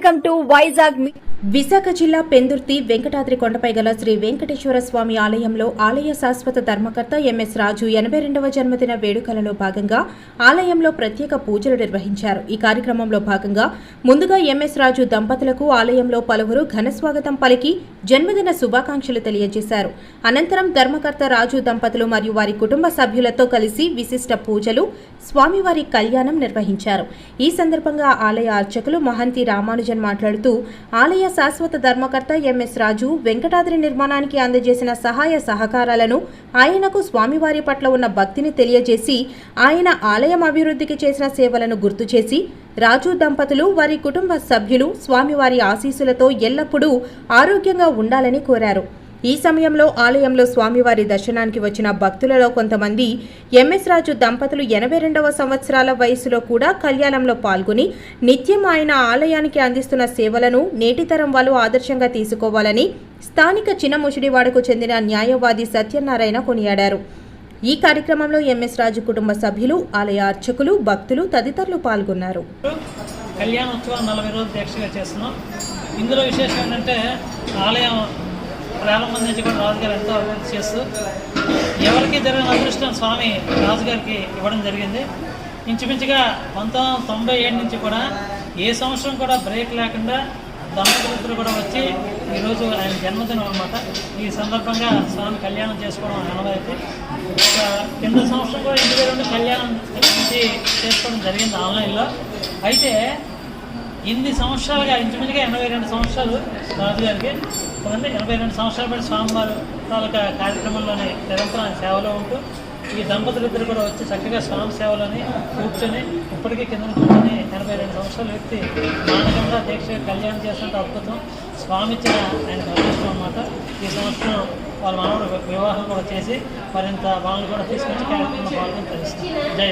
Welcome to Vizag మీ- విశాఖ జిల్లా పెందుర్తి వెంకటాద్రి కొండపై గల శ్రీ వెంకటేశ్వర స్వామి ఆలయంలో ఆలయ శాశ్వత ధర్మకర్త ఎంఎస్ రాజు ఎనభై రెండవ జన్మదిన వేడుకలలో భాగంగా ఆలయంలో ప్రత్యేక పూజలు నిర్వహించారు. ఈ కార్యక్రమంలో భాగంగా ముందుగా ఎంఎస్ రాజు దంపతులకు ఆలయంలో పలువురు ఘన స్వాగతం పలికి జన్మదిన శుభాకాంక్షలు తెలియజేశారు. అనంతరం ధర్మకర్త రాజు దంపతులు మరియు వారి కుటుంబ సభ్యులతో కలిసి విశిష్ట పూజలు స్వామివారి కళ్యాణం నిర్వహించారు. ఈ సందర్భంగా ఆలయ అర్చకులు మహంతి రామానుజన్ మాట్లాడుతూ ఆలయ శాశ్వత ధర్మకర్త ఎంఎస్ రాజు వెంకటాద్రి నిర్మాణానికి అందజేసిన సహాయ సహకారాలను ఆయనకు స్వామివారి పట్ల ఉన్న భక్తిని తెలియజేసి ఆయన ఆలయం అభివృద్ధికి చేసిన సేవలను గుర్తు చేసి రాజు దంపతులు వారి కుటుంబ సభ్యులు స్వామివారి ఆశీస్సులతో ఎల్లప్పుడూ ఆరోగ్యంగా ఉండాలని కోరారు. ఈ సమయంలో ఆలయంలో స్వామివారి దర్శనానికి వచ్చిన భక్తులలో కొంతమంది ఎంఎస్ రాజు దంపతులు ఎనభై రెండవ సంవత్సరాల వయసులో కూడా కళ్యాణంలో పాల్గొని నిత్యం ఆయన ఆలయానికి అందిస్తున్న సేవలను నేటితరం వాళ్ళు ఆదర్శంగా తీసుకోవాలని స్థానిక చిన్న ముషిడివాడకు చెందిన న్యాయవాది సత్యనారాయణ కొనియాడారు. ఈ కార్యక్రమంలో ఎంఎస్ రాజు కుటుంబ సభ్యులు ఆలయ అర్చకులు భక్తులు తదితరులు పాల్గొన్నారు. కళ్యాణోత్సవం నలభై రోజులు దీక్షగా చేస్తున్నాం. ఇందులో విశేషం ఏంటంటే ఆలయం ప్రారంభం నుంచి కూడా రాజుగారు ఎంతో అభివృద్ధి చేస్తూ ఎవరికి జరిగిన అదృష్టం స్వామి రాజుగారికి ఇవ్వడం జరిగింది. ఇంచుమించుగా పంతొమ్మిది వందల తొంభై ఏడు నుంచి కూడా ఏ సంవత్సరం కూడా బ్రేక్ లేకుండా దంపతులు కూడా వచ్చి ఈరోజు ఆయన జన్మదినం అనమాట ఈ సందర్భంగా స్వామి కళ్యాణం చేసుకోవడం ఆనవాయితీ. ఒక కింద సంవత్సరం కూడా ఇంటి దగ్గర ఉండి కళ్యాణం చేసుకోవడం జరిగింది ఆన్లైన్లో. అయితే ఇన్ని సంవత్సరాలుగా ఇంచుమించుగా ఎనభై రెండు సంవత్సరాలు రాజుగారికి ఎనభై రెండు సంవత్సరాల పాటు స్వామివారు తాలూకా కార్యక్రమంలోనే నిరంతరం సేవలో ఉంటూ ఈ దంపతులు ఇద్దరు కూడా వచ్చి చక్కగా స్వామి సేవలని కూర్చొని ఇప్పటికీ కింద కూర్చొని ఎనభై రెండు సంవత్సరాల వ్యక్తి మానకంగా దీక్ష కళ్యాణం చేసినట్టు అద్భుతం. స్వామి ఇచ్చిన ఆయన అదృష్టం అన్నమాట. ఈ సంవత్సరం వాళ్ళ మనవడు వివాహం కూడా చేసి మరింత వాళ్ళని కూడా తీసుకొచ్చి కార్యక్రమంలో పాల్గొని తెలుస్తుంది జై